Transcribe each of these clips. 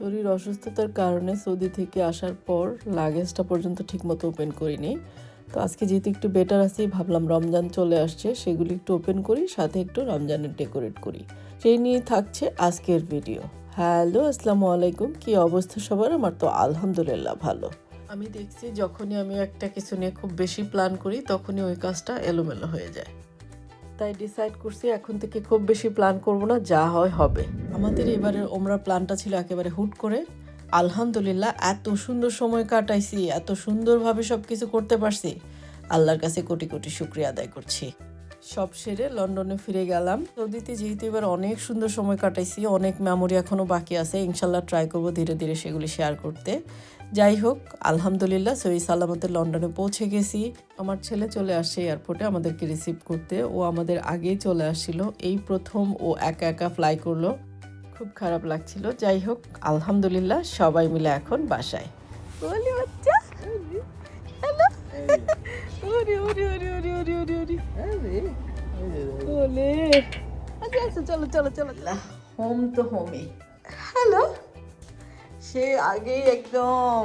শরীর অসুস্থতার কারণে সৌদি থেকে আসার পর লাগেজটা পর্যন্ত ঠিকমতো ওপেন করিনি। তো আজকে যেহেতু একটু বেটার আছি, ভাবলাম রমজান চলে আসছে, সেগুলি একটু ওপেন করি, সাথে একটু রমজানের ডেকোরেট করি। সেই নিয়ে থাকছে আজকের ভিডিও হ্যালো আসসালামু আলাইকুম। কি অবস্থা সবার? আমার তো আলহামদুলিল্লাহ ভালো। আমি দেখছি যখনই আমি একটা কিছু নিয়ে খুব বেশি প্ল্যান করি, তখনই ওই কাজটা এলোমেলো হয়ে যায়। তাই ডিসাইড করছি এখন থেকে খুব বেশি প্ল্যান করব না, যা হয় হবে। আমাদের এবারে ওমরা প্ল্যানটা ছিল একেবারে হুট করে। আলহামদুলিল্লাহ, এত সুন্দর সময় কাটাইছি, এত সুন্দরভাবে সব কিছু করতে পারছি। আল্লাহর কাছে কোটি কোটি শুক্রিয়া আদায় করছি। সব সেরে লন্ডনে ফিরে গেলাম। সৌদিতে যেহেতু এবার অনেক সুন্দর সময় কাটাইছি, অনেক মেমোরি এখনও বাকি আছে, ইনশাল্লাহ ট্রাই করব ধীরে ধীরে সেগুলি শেয়ার করতে। যাই হোক, আলহামদুলিল্লাহ সই সালামতে লন্ডনে পৌঁছে গেছি। আমার ছেলে চলে আসছে এয়ারপোর্টে আমাদেরকে রিসিভ করতে। ও আমাদের আগেই চলে আসছিল। এই প্রথম ও একা একা ফ্লাই করল। খুব খারাপ লাগছিল। যাই হোক, আলহামদুলিল্লাহ সবাই মিলে এখন বাসায়। বাচ্চা! ওরে ওরে ওরে ওরে ওরে ওরে ওরে ওলে আচ্ছা আচ্ছা চলো চলো চলো হোম তো হোমই হ্যালো সে আগেই একদম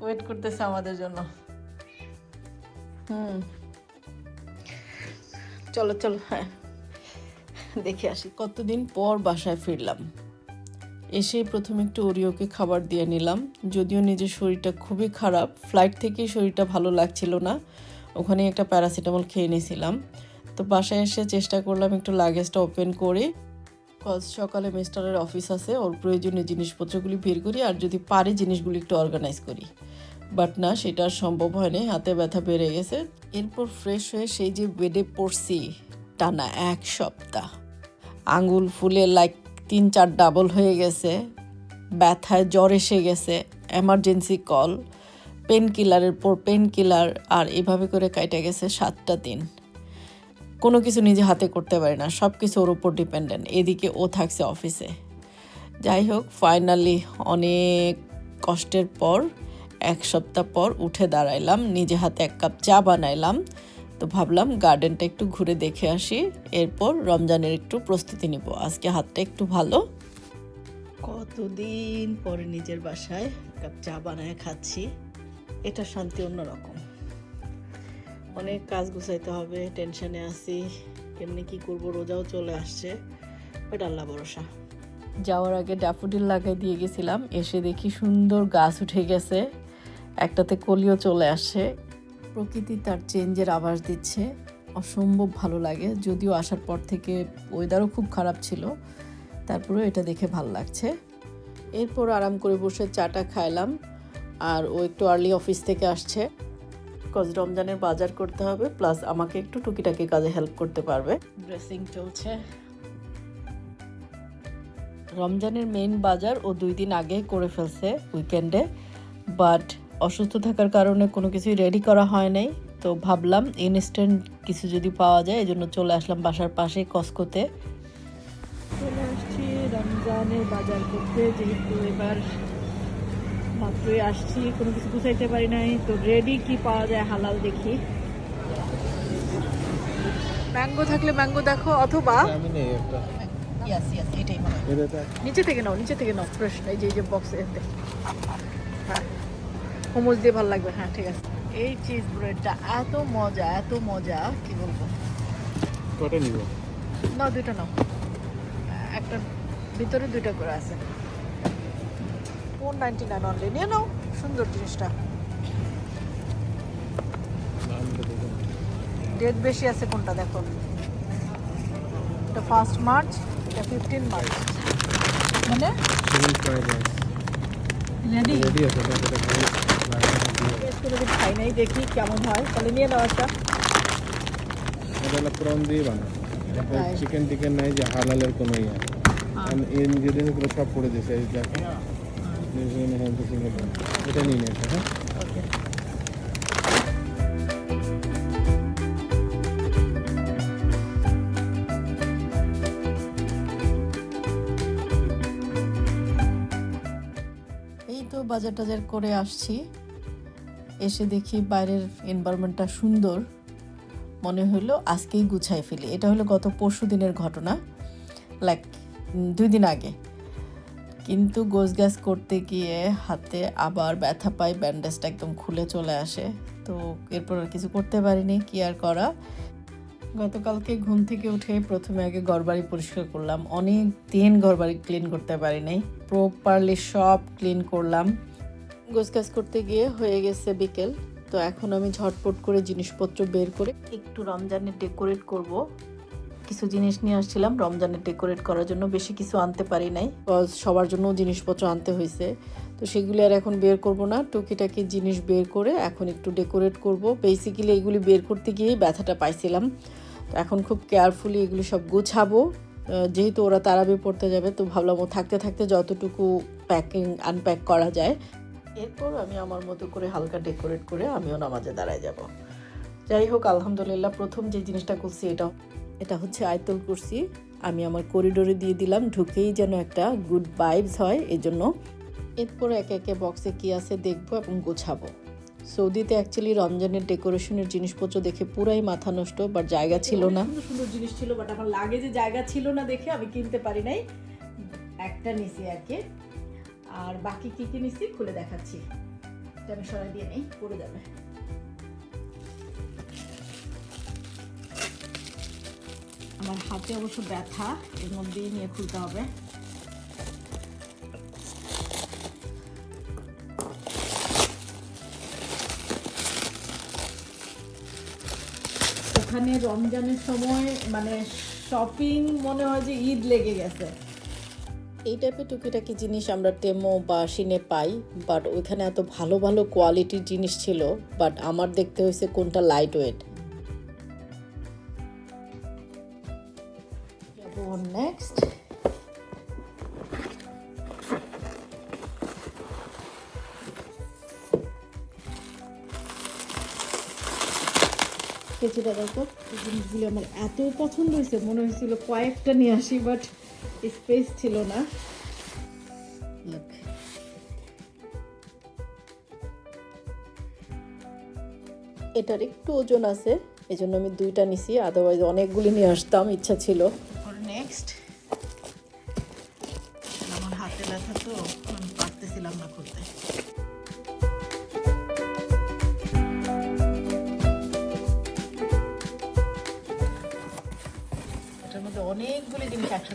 ওয়েট করতেছে আমাদের জন্য হুম চলো চলো হ্যাঁ দেখে আসি কতদিন পর বাসায় ফিরলাম। এসে প্রথমে একটু ওরিওকে খাবার দিয়ে নিলাম। যদিও নিজের শরীরটা খুবই খারাপ। ফ্লাইট থেকেই শরীরটা ভালো লাগছিল না। ওখানে একটা প্যারাসিটামল খেয়ে নিয়েছিলাম। তো বাসায় এসে চেষ্টা করলাম একটু লাগেজটা ওপেন করে। কজ সকালে মিস্টারের অফিস আছে, ওর প্রয়োজনীয় জিনিসপত্রগুলি বের করি আর যদি পারি জিনিসগুলি একটু অর্গানাইজ করি। বাট না, সেটা সম্ভব হয়নি, হাতে ব্যথা বেড়ে গেছে। এরপর ফ্রেশ হয়ে সেই যে বেডে পড়ছি, টানা এক সপ্তাহ। আঙুল ফুলে লাইক তিন চার ডাবল হয়ে গেছে। ব্যথায় জ্বর এসে গেছে এমার্জেন্সি কল পেন কিলারের পর পেন কিলার আর এভাবে করে কাইটে গেছে সাতটা দিন। কোনো কিছু নিজে হাতে করতে পারি না সব কিছু ওর উপর ডিপেন্ডেন্ট এদিকে ও থাকছে অফিসে যাই হোক ফাইনালি অনেক কষ্টের পর, এক সপ্তাহ পর উঠে দাঁড়াইলাম, নিজে হাতে এক কাপ চা বানাইলাম, তো ভাবলাম গার্ডেনটা একটু ঘুরে দেখে আসি, এরপর রমজানের একটু প্রস্তুতি নিব। আজকে হাতটা একটু ভালো। কতদিন পরে নিজের বাসায় কাপ চা বানায় খাচ্ছি? এটা শান্তি অন্যরকম অনেক কাজ গুছাইতে হবে টেনশনে আছি, কেমনি কি করব রোজাও চলে আসছে বাট আল্লাহ ভরসা। যাওয়ার আগে ড্যাফোডিল লাগাই দিয়ে গেছিলাম, এসে দেখি সুন্দর গাছ উঠে গেছে, একটাতে কলিও চলে আসে প্রকৃতি তার চেঞ্জের আভাস দিচ্ছে, অসম্ভব ভালো লাগে, যদিও আসার পর থেকে ওয়েদারও খুব খারাপ ছিল, তারপরেও এটা দেখে ভালো লাগছে। এরপর আরাম করে বসে চাটা খাইলাম আর ও একটু আর্লি অফিস থেকে আসছে। কজ রমজানের বাজার করতে হবে প্লাস আমাকে একটু টুকিটাকি কাজে হেল্প করতে পারবে। ড্রেসিং চলছে। রমজানের মেইন বাজার ও দুই দিন আগে করে ফেলছে উইকেন্ডে বাট অসুস্থ থাকার কারণে কোনো কিছুই রেডি করা হয় নাই। তো ভাবলাম ইনস্ট্যান্ট কিছু যদি পাওয়া যায় এই জন্য চলে আসলাম বাসার পাশে কসকোতে চলে আসছি রমজানের বাজার করতে যেহেতু এবার মাত্রই আসছি কোনো কিছু গুছাইতে পারি নাই। তো রেডি কি পাওয়া যায় হালাল দেখি। ম্যাঙ্গো থাকলে ম্যাঙ্গো দেখো অথবা আমি নেই একটা। ইয়াস ইয়াস এটাই মনে হয়। নিচে থেকে নাও নিচে থেকে নাও ফ্রেশ এই যে এই যে বক্স এতে হ্যাঁ মোমোজ দিয়ে ভালো লাগবে। হ্যাঁ ঠিক আছে। এই চিজ ব্রেডটা এত মজা এত মজা কি বলব? কটা নিব? নাও দুইটা নাও। একটা ভিতরে দুইটা করে আছে। ফোর নাইনটি নাইন অনলি নিয়ে নাও সুন্দর জিনিসটা। ডেট বেশি আছে কোনটা দেখো। এটা ফার্স্ট মার্চ এটা ফিফটিন মার্চ মানে? রেডি রেডি আছে যদি খাই নাই দেখি কেমন হয়। তাহলে নিয়ে নাও একটা। এটা হলো প্রন দিয়ে বানায় চিকেন টিকেন নাই। যে হালালের কোনো ইয়ে আমি ইনগ্রিডিয়েন্টসগুলো সব পড়ে দিয়েছে দেখো এই তো বাজার টাজার করে আসছি। এসে দেখি বাইরের এনভায়রনমেন্টটা সুন্দর। মনে হলো আজকেই গুছাই ফেলি। এটা হলো গত পরশু দিনের ঘটনা লাইক দুই দিন আগে। কিন্তু গোছ গ্যাস করতে গিয়ে হাতে আবার ব্যথা পাই ব্যান্ডেজটা একদম খুলে চলে আসে। তো এরপর আর কিছু করতে পারিনি, কি আর করা? গতকালকে ঘুম থেকে উঠে প্রথমে আগে ঘরবাড়ি পরিষ্কার করলাম। অনেক দিন ঘরবাড়ি ক্লিন করতে পারি নাই প্রপারলি সব ক্লিন করলাম। গোছগাছ করতে গিয়ে হয়ে গেছে বিকেল। তো এখন আমি ঝটপট করে জিনিসপত্র বের করে একটু রমজানের ডেকোরেট করব। কিছু জিনিস নিয়ে আসছিলাম। রমজানের ডেকোরেট করার জন্য বেশি কিছু আনতে পারি নাই। সবার জন্য জিনিসপত্র আনতে হয়েছে তো সেগুলি আর এখন বের করব না। টুকিটাকি জিনিস বের করে এখন একটু ডেকোরেট করব। বেসিক্যালি এগুলি বের করতে গিয়েই ব্যথাটা পাইছিলাম। তো এখন খুব কেয়ারফুলি এগুলি সব গুছাবো। যেহেতু ওরা তারাবি পড়তে যাবে, তো ভাবলাম ও থাকতে থাকতে যতটুকু প্যাকিং আনপ্যাক করা যায়। এরপর আমি আমার মতো করে হালকা ডেকোরেট করে আমিও নামাজে দাঁড়ায় যাব। যাই হোক, আলহামদুলিল্লাহ, প্রথম যে জিনিসটা করছি এটা এটা হচ্ছে আয়তল কুরসি। আমি আমার করিডোরে দিয়ে দিলাম ঢুকেই যেন একটা গুড ভাইবস হয় এই জন্য এরপর একে একে বক্সে কি আছে দেখব এবং গোছাবো। সৌদিতে অ্যাকচুয়ালি রমজানের ডেকোরেশনের জিনিসপত্র দেখে পুরাই মাথা নষ্ট বাট জায়গা ছিল না। সুন্দর জিনিস ছিল বাট আমার লাগে যে জায়গা ছিল না দেখে আমি কিনতে পারি নাই। একটা নিছি আর কি। আর বাকি কি কি নিছি খুলে দেখাচ্ছি। আমি সরাই দিয়ে নেই পড়ে যাবে। আমার হাতে অবশ্য ব্যথা এর মধ্যেই নিয়ে খুলতে হবে। ওখানে রমজানের সময় মানে শপিং মনে হয় যে ঈদ লেগে গেছে। এই টাইপের টুকিটাকি জিনিস আমরা টেমো বা সিনে পাই বাট ওইখানে এত ভালো ভালো কোয়ালিটির জিনিস ছিল বাট আমার দেখতে হয়েছে কোনটা লাইট ওয়েট কেচিটা দেখো। জিনিসগুলো আমার এত পছন্দ হয়েছে, মনে হয়েছিল কয়েকটা নিয়ে আসি বাট স্পেস ছিল না। এটার একটু ওজন আছে এই জন্য আমি দুইটা নিছি আদারওয়াইজ অনেকগুলি নিয়ে আসতাম, ইচ্ছা ছিল।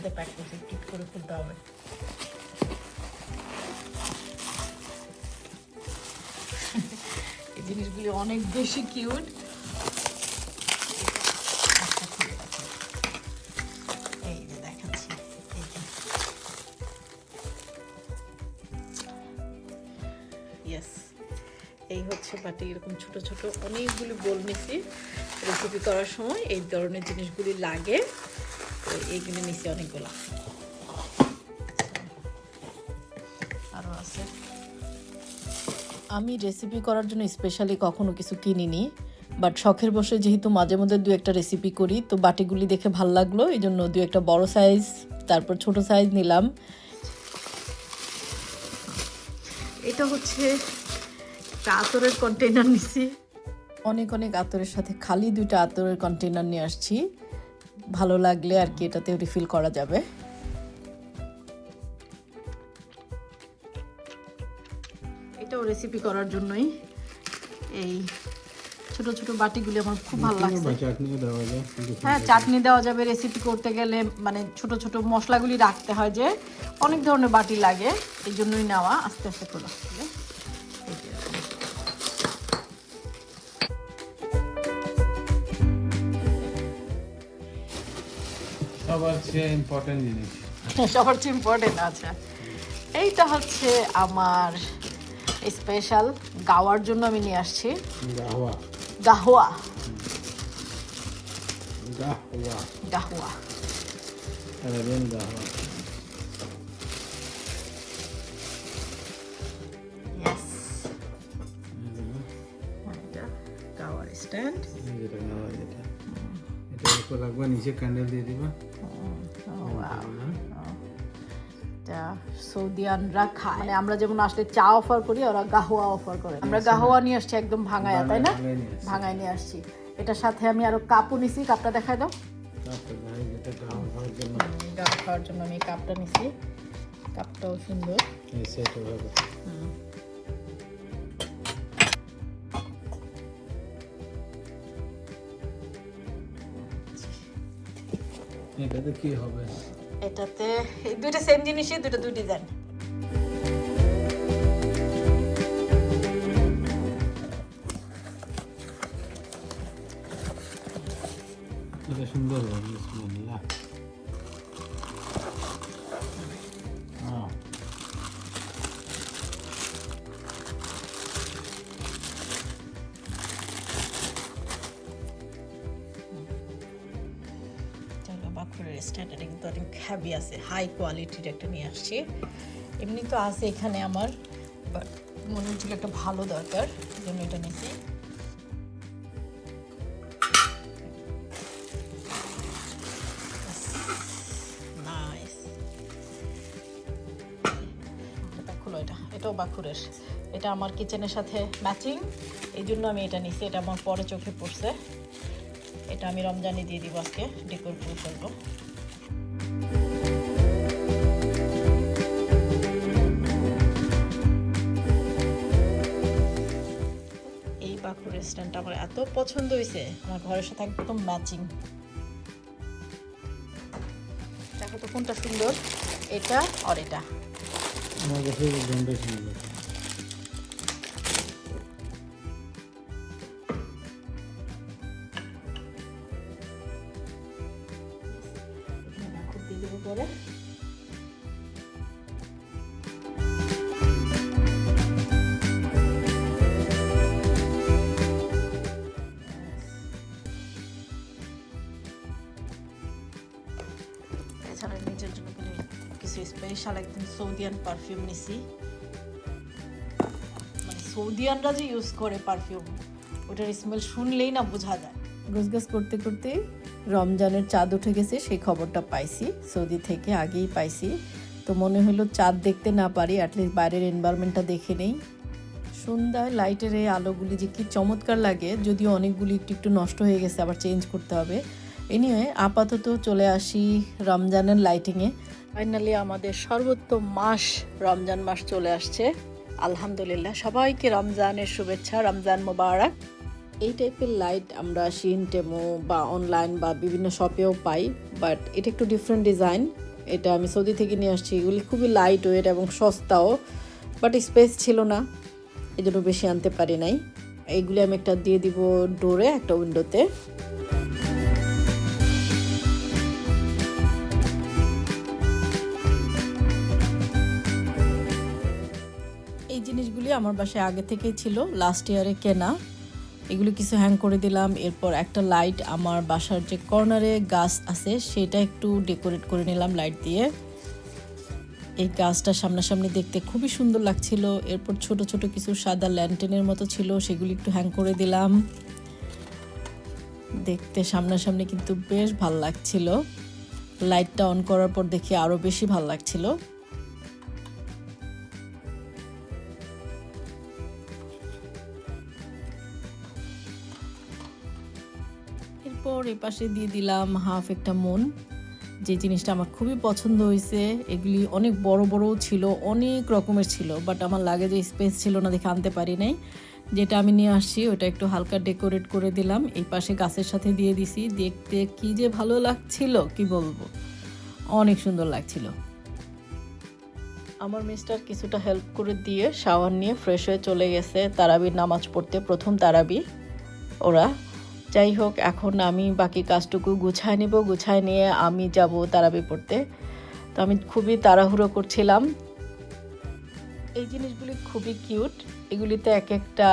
একসাথে প্যাক করছে ঠিক করে খুলতে হবে। এই জিনিসগুলি অনেক বেশি কিউট এই হচ্ছে বাটি, এরকম ছোট ছোট অনেকগুলি বোল নিছি। রেসিপি করার সময় এই ধরনের জিনিসগুলি লাগে। এইগুলি নিছি অনেকগুলো আরও আছে। আমি রেসিপি করার জন্য স্পেশালি কখনো কিছু কিনিনি বাট শখের বসে যেহেতু মাঝে মধ্যে দু একটা রেসিপি করি তো বাটিগুলি দেখে ভালো লাগল এই জন্য দু একটা বড় সাইজ তারপর ছোট সাইজ নিলাম। এটা হচ্ছে আতরের কন্টেনার নিছি। অনেক অনেক আতরের সাথে খালি দুইটা আতরের কন্টেনার নিয়ে আসছি। ভালো লাগলে আর কি এটাতে রিফিল করা যাবে। এটাও রেসিপি করার জন্যই এই ছোট ছোট বাটিগুলি আমার খুব ভালো লাগছে। বা দেওয়া যায় হ্যাঁ চাটনি দেওয়া যাবে রেসিপি করতে গেলে মানে ছোট ছোট মশলাগুলি রাখতে হয় যে অনেক ধরনের বাটি লাগে এই জন্যই নেওয়া আস্তে আস্তে করে। সবার চেয়ে ইম্পর্টেন্ট জিনিস। সবার চেয়ে ইম্পর্টেন্ট আচ্ছা এইটা হচ্ছে আমার স্পেশাল গাওয়ার জন্য আমি নিয়ে আসছি। গাওয়া। গাহুয়া গাহওয়া গাহুয়া আরাবিয়ান উপর রাখবা নিচে ক্যান্ডেল দিয়ে দিবা এটা সৌদিয়ানরা খায় মানে আমরা যেমন আসলে চা অফার করি ওরা গাহোয়া অফার করে। আমরা গাহোয়া নিয়ে আসছি একদম ভাঙায়া তাই না? ভাঙায় নিয়ে আসছি। এটার সাথে আমি আরও কাপও নিছি কাপটা দেখাই দাও। খাওয়ার জন্য। আমি কাপটা নিছি। কাপটাও সুন্দর। এটাতে কি হবে? এটাতে দুইটা সেম জিনিসই দুটো দুই ডিজাইন হ্যাভি আছে হাই কোয়ালিটির একটা নিয়ে আসছি। এমনি তো আছে এখানে আমার বাট মনে হচ্ছিল একটা ভালো দরকার, জন্য এটা নিয়েছি। নাইস খুলো এটা, এটাও বাঁকুড়ের। এটা আমার কিচেনের সাথে ম্যাচিং এই জন্য আমি এটা নিছি এটা আমার পরে চোখে পড়ছে। এটা আমি রমজানে দিয়ে দিব আজকে ডেকোর করে বাঁকুড় আমার এত পছন্দ হয়েছে আমার ঘরের সাথে একদম ম্যাচিং দেখো তো কোনটা সুন্দর এটা আর এটা। আমার কাছে গন্ধ সৌদিয়ান পারফিউম নিছি। মানে সৌদিয়ানরা যে ইউজ করে পারফিউম ওটার স্মেল শুনলেই না বোঝা যায়। গোছগাছ করতে করতে রমজানের চাঁদ উঠে গেছে, সেই খবরটা পাইছি। সৌদি থেকে আগেই পাইছি। তো মনে হলো চাঁদ দেখতে না পারি অ্যাটলিস্ট বাইরের এনভায়রনমেন্টটা দেখে নেই। সন্ধ্যায় লাইটের এই আলোগুলি যে কি চমৎকার লাগে, যদিও অনেকগুলি একটু একটু নষ্ট হয়ে গেছে, আবার চেঞ্জ করতে হবে। এনিওয়ে আপাতত চলে আসি রমজানের লাইটিংয়ে ফাইনালি আমাদের সর্বোত্তম মাস, রমজান মাস চলে আসছে। আলহামদুলিল্লাহ, সবাইকে রমজানের শুভেচ্ছা, রমজান মোবারক। এই টাইপের লাইট আমরা শিন টেমো বা অনলাইন বা বিভিন্ন শপেও পাই বাট এটা একটু ডিফারেন্ট ডিজাইন এটা আমি সৌদি থেকে নিয়ে আসছি। এগুলি খুবই লাইট ওয়েট এবং সস্তাও বাট স্পেস ছিল না। এই বেশি আনতে পারি নাই। এইগুলি আমি একটা দিয়ে দিব ডোরে একটা উইন্ডোতে জিনিসগুলি আমার বাসায় আগে থেকেই ছিল লাস্ট ইয়ারে কেনা। এগুলো কিছু হ্যাং করে দিলাম, এরপর একটা লাইট আমার বাসার যে কর্নারে গাছ আছে, সেটা একটু ডেকোরেট করে নিলাম লাইট দিয়ে। এই গাছটা সামনাসামনি দেখতে খুবই সুন্দর লাগছিল, এরপর ছোট ছোট কিছু সাদা ল্যান্টেনের মতো ছিল, সেগুলি একটু হ্যাং করে দিলাম। দেখতে সামনাসামনি কিন্তু বেশ ভালো লাগছিল। লাইটটা অন করার পর দেখি আরও বেশি ভালো লাগছিল। এরপর এ পাশে দিয়ে দিলাম হাফ একটা মন যে জিনিসটা আমার খুবই পছন্দ হয়েছে, এগুলি অনেক বড় বড়ও ছিল, অনেক রকমের ছিল বাট আমার লাগে যে স্পেস ছিল না দেখে আনতে পারি নাই। যেটা আমি নিয়ে আসছি, ওটা একটু হালকা ডেকোরেট করে দিলাম। এই পাশে গাছের সাথে দিয়ে দিছি। দেখতে কি যে ভালো লাগছিল, কি বলব? অনেক সুন্দর লাগছিল। আমার মিস্টার কিছুটা হেল্প করে দিয়ে শাওয়ার নিয়ে ফ্রেশ হয়ে চলে গেছে। তারাবির নামাজ পড়তে প্রথম তারাবি। ওরা যাই হোক, এখন আমি বাকি কাজটুকু গুছায় নিব, গুছায় নিয়ে আমি যাব তারাবি পড়তে। তো আমি খুবই তাড়াহুড়ো করছিলাম। এই জিনিসগুলি খুবই কিউট। এগুলিতে এক একটা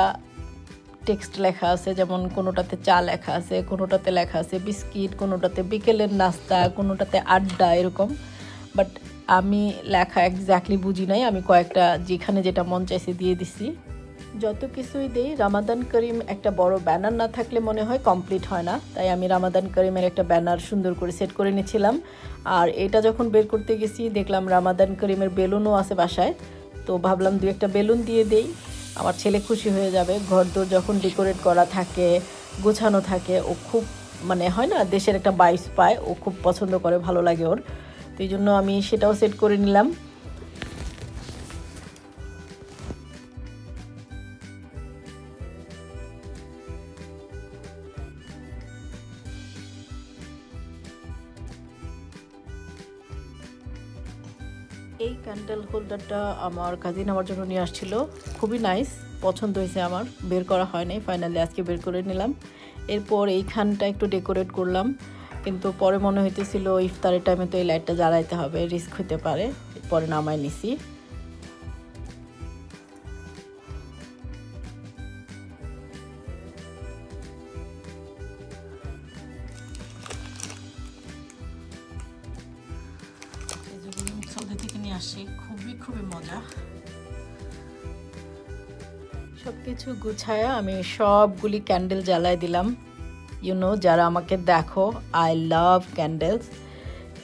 টেক্সট লেখা আছে, যেমন কোনোটাতে চা লেখা আছে, কোনোটাতে লেখা আছে বিস্কিট, কোনোটাতে বিকেলের নাস্তা, কোনোটাতে আড্ডা, এরকম। বাট আমি লেখা এক্স্যাক্টলি বুঝি নাই, আমি কয়েকটা, যেখানে যেটা মন চাইছে দিয়ে দিছি। যত কিছুই দেই রামাদান করিম একটা বড় ব্যানার না থাকলে মনে হয় কমপ্লিট হয় না। তাই আমি রামাদান করিমের একটা ব্যানার সুন্দর করে সেট করে নিয়েছিলাম। আর এটা যখন বের করতে গেছি, দেখলাম রামাদান করিমের বেলুনও আছে বাসায়। তো ভাবলাম দু একটা বেলুন দিয়ে দেই। আমার ছেলে খুশি হয়ে যাবে। ঘর দোর যখন ডেকোরেট করা থাকে, গোছানো থাকে, ও খুব মানে হয় না, দেশের একটা বাইস পায়। ও খুব পছন্দ করে, ভালো লাগে ওর। তো এই জন্য আমি সেটাও সেট করে নিলাম। হোল্ডারটা আমার কাজিন আমার জন্য নিয়ে আসছিল। খুবই নাইস পছন্দ হয়েছে আমার। বের করা হয় নাই ফাইনালি আজকে বের করে নিলাম। এরপর এইখানটা একটু ডেকোরেট করলাম। কিন্তু পরে মনে হইতেছিল, ইফতারের টাইমে তো এই লাইটটা জ্বালাইতে হবে রিস্ক হতে পারে। পরে নামায় নিছি। গুছায়া আমি সবগুলি ক্যান্ডেল জ্বালায় দিলাম। ইউনো যারা আমাকে দেখো আই লাভ ক্যান্ডেলস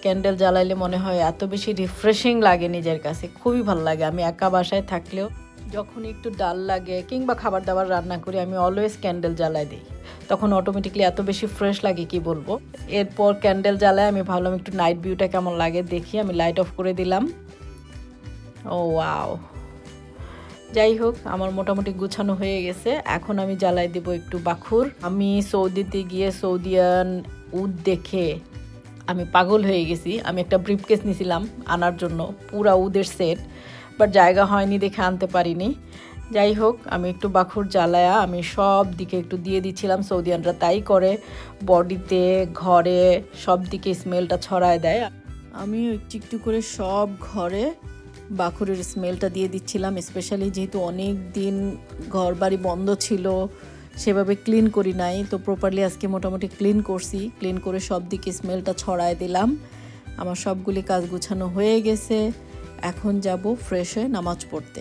ক্যান্ডেল জ্বালাইলে মনে হয় এত বেশি রিফ্রেশিং লাগে নিজের কাছে, খুবই ভালো লাগে। আমি একা বাসায় থাকলেও যখন একটু ডাল লাগে কিংবা খাবার দাবার রান্না করি, আমি অলওয়েজ ক্যান্ডেল জ্বালাই দিই। তখন অটোমেটিকলি এত বেশি ফ্রেশ লাগে, কি বলব? এরপর ক্যান্ডেল জ্বালায়, আমি ভাবলাম একটু নাইট ভিউটা কেমন লাগে, দেখি। আমি লাইট অফ করে দিলাম। ও ওয়াও যাই হোক, আমার মোটামুটি গুছানো হয়ে গেছে। এখন আমি জ্বালাই দেব একটু বাখুর। আমি সৌদিতে গিয়ে সৌদিয়ান উদ দেখে আমি পাগল হয়ে গেছি। আমি একটা ব্রিফকেস নিয়েছিলাম আনার জন্য, পুরা উদের সেট। বাট জায়গা হয়নি দেখে আনতে পারিনি। যাই হোক, আমি একটু বাখুর জ্বালায়া আমি সব দিকে একটু দিয়ে দিচ্ছিলাম সৌদিয়ানরা তাই করে, বডিতে, ঘরে, সব দিকে স্মেলটা ছড়ায় দেয়। আমি একটু একটু করে সব ঘরে বাখুরের স্মেলটা দিয়ে দিচ্ছিলাম স্পেশালি যেহেতু অনেক দিন ঘর বাড়ি বন্ধ ছিল, সেভাবে ক্লিন করি নাই, তো প্রপারলি আজকে মোটামুটি ক্লিন করছি ক্লিন করে সব দিকে স্মেলটা ছড়ায় দিলাম। আমার সবগুলি কাজ গুছানো হয়ে গেছে, এখন যাব ফ্রেশ হয়ে নামাজ পড়তে।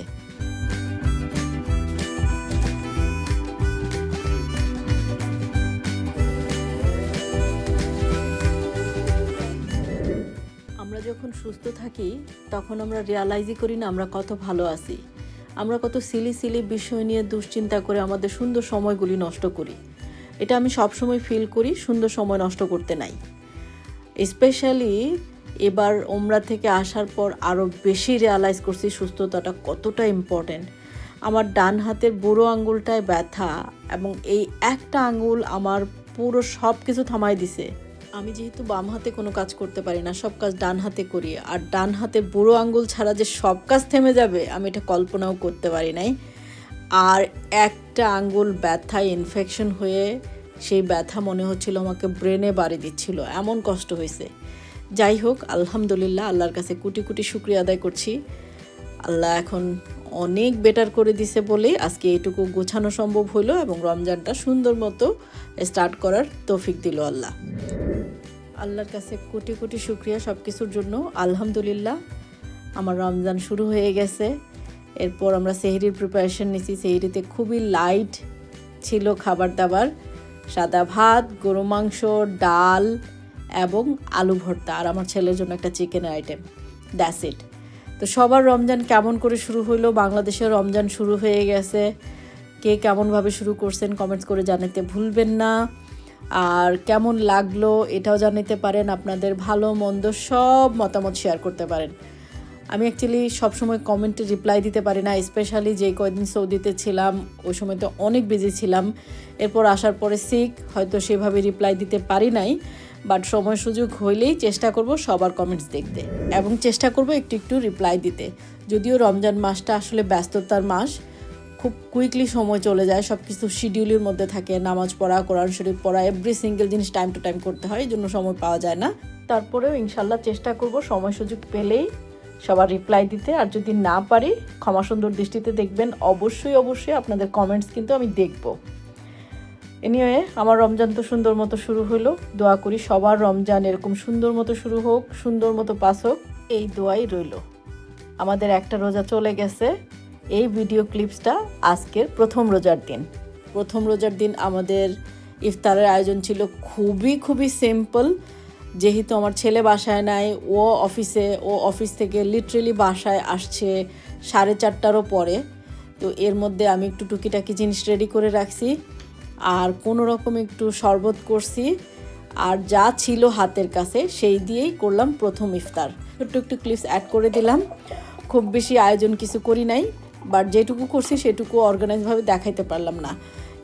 যখন সুস্থ থাকি, তখন আমরা রিয়ালাইজই করি না আমরা কত ভালো আছি। আমরা কত সিলি সিলি বিষয় নিয়ে দুশ্চিন্তা করে আমাদের সুন্দর সময়গুলি নষ্ট করি। এটা আমি সবসময় ফিল করি, সুন্দর সময় নষ্ট করতে নাই। স্পেশালি এবার ওমরা থেকে আসার পর আরও বেশি রিয়ালাইজ করছি সুস্থতাটা কতটা ইম্পর্ট্যান্ট আমার ডান হাতের বুড়ো আঙ্গুলটায় ব্যথা এবং এই একটা আঙ্গুল আমার পুরো সব কিছু থামাই দিছে। আমি যেহেতু বাম হাতে কোনো কাজ করতে পারি না, সব কাজ ডান হাতে করি। আর ডান হাতে বুড়ো আঙ্গুল ছাড়া যে সব কাজ থেমে যাবে, আমি এটা কল্পনাও করতে পারি নাই। আর একটা আঙ্গুল ব্যথায় ইনফেকশন হয়ে সেই ব্যথা মনে হচ্ছিল আমাকে ব্রেনে বাড়ি দিচ্ছিল। এমন কষ্ট হয়েছে। যাই হোক, আলহামদুলিল্লাহ আল্লাহর কাছে কোটি কোটি শুক্রিয়া আদায় করছি। আল্লাহ এখন অনেক বেটার করে দিছে বলে আজকে এইটুকু গোছানো সম্ভব হলো এবং রমজানটা সুন্দর মতো স্টার্ট করার তৌফিক দিল আল্লাহ। আল্লাহর কাছে কোটি কোটি শুক্রিয়া সব কিছুর জন্য। আলহামদুলিল্লাহ, আমার রমজান শুরু হয়ে গেছে। এরপর আমরা সেহরির প্রিপারেশন নিছি। সেহরিতে খুবই লাইট ছিল খাবার দাবার সাদা ভাত, গরু মাংস, ডাল এবং আলু ভর্তা আর আমার ছেলের জন্য একটা চিকেনের আইটেম দ্যাটস ইট তো সবার রমজান কেমন করে শুরু হইল? বাংলাদেশের রমজান শুরু হয়ে গেছে। কে কেমনভাবে শুরু করছেন কমেন্টস করে জানাতে ভুলবেন না। আর কেমন লাগল এটাও জানাতে পারেন, আপনাদের ভালো, মন্দ সব মতামত শেয়ার করতে পারেন। আমি অ্যাকচুয়ালি সবসময় কমেন্টে রিপ্লাই দিতে পারি না স্পেশালি যে কয়দিন সৌদিতে ছিলাম, ওই সময় তো অনেক বিজি ছিলাম। এরপর আসার পরে সিক হয়তো সেভাবে রিপ্লাই দিতে পারি নাই বাট সময় সুযোগ হইলেই চেষ্টা করব সবার কমেন্টস দেখতে এবং চেষ্টা করব একটু একটু রিপ্লাই দিতে। যদিও রমজান মাসটা আসলে ব্যস্ততার মাস খুব কুইকলি সময় চলে যায় সব কিছু শিডিউলের মধ্যে থাকে, নামাজ পড়া, কোরআন শরীফ পড়া এভরি সিঙ্গেল জিনিস টাইম টু টাইম করতে হয়, এই জন্য সময় পাওয়া যায় না। তারপরেও ইনশাল্লাহ চেষ্টা করব সময় সুযোগ পেলেই সবার রিপ্লাই দিতে, আর যদি না পারি, ক্ষমা সুন্দর দৃষ্টিতে দেখবেন, অবশ্যই অবশ্যই আপনাদের কমেন্টস কিন্তু আমি দেখব। এনিওয়ে আমার রমজান তো সুন্দর মতো শুরু হলো, দোয়া করি সবার রমজান এরকম সুন্দর মতো শুরু হোক, সুন্দর মতো পাস হোক, এই দোয়াই রইল। আমাদের একটা রোজা চলে গেছে এই ভিডিও ক্লিপসটা আজকের প্রথম রোজার দিন। প্রথম রোজার দিন আমাদের ইফতারের আয়োজন ছিল খুবই খুবই সিম্পল যেহেতু আমার ছেলে বাসায় নাই, ও অফিসে ও অফিস থেকে লিটারেলি বাসায় আসছে সাড়ে চারটারও পরে। তো এর মধ্যে আমি একটু টুকিটাকি জিনিস রেডি করে রাখছি, আর কোনো রকম একটু শরবত করছি, আর যা ছিল হাতের কাছে সেই দিয়েই করলাম প্রথম ইফতার। ছোট্ট একটু ক্লিপস অ্যাড করে দিলাম। খুব বেশি আয়োজন কিছু করি নাই। বাট যেটুকু করছি সেটুকু অর্গানাইজভাবে দেখাইতে পারলাম না।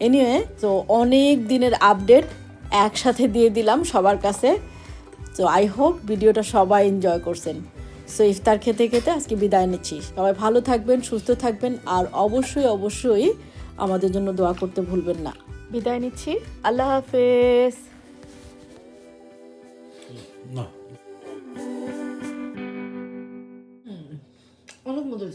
এনিওয়ে তো অনেক দিনের আপডেট একসাথে দিয়ে দিলাম সবার কাছে। তো আই হোপ ভিডিওটা সবাই এনজয় করছেন। সো ইফতার খেতে খেতে আজকে বিদায় নিচ্ছি। সবাই ভালো থাকবেন সুস্থ থাকবেন আর অবশ্যই অবশ্যই আমাদের জন্য দোয়া করতে ভুলবেন না। বিদায় নিচ্ছি। আল্লাহ হাফেজ। অনেক মজা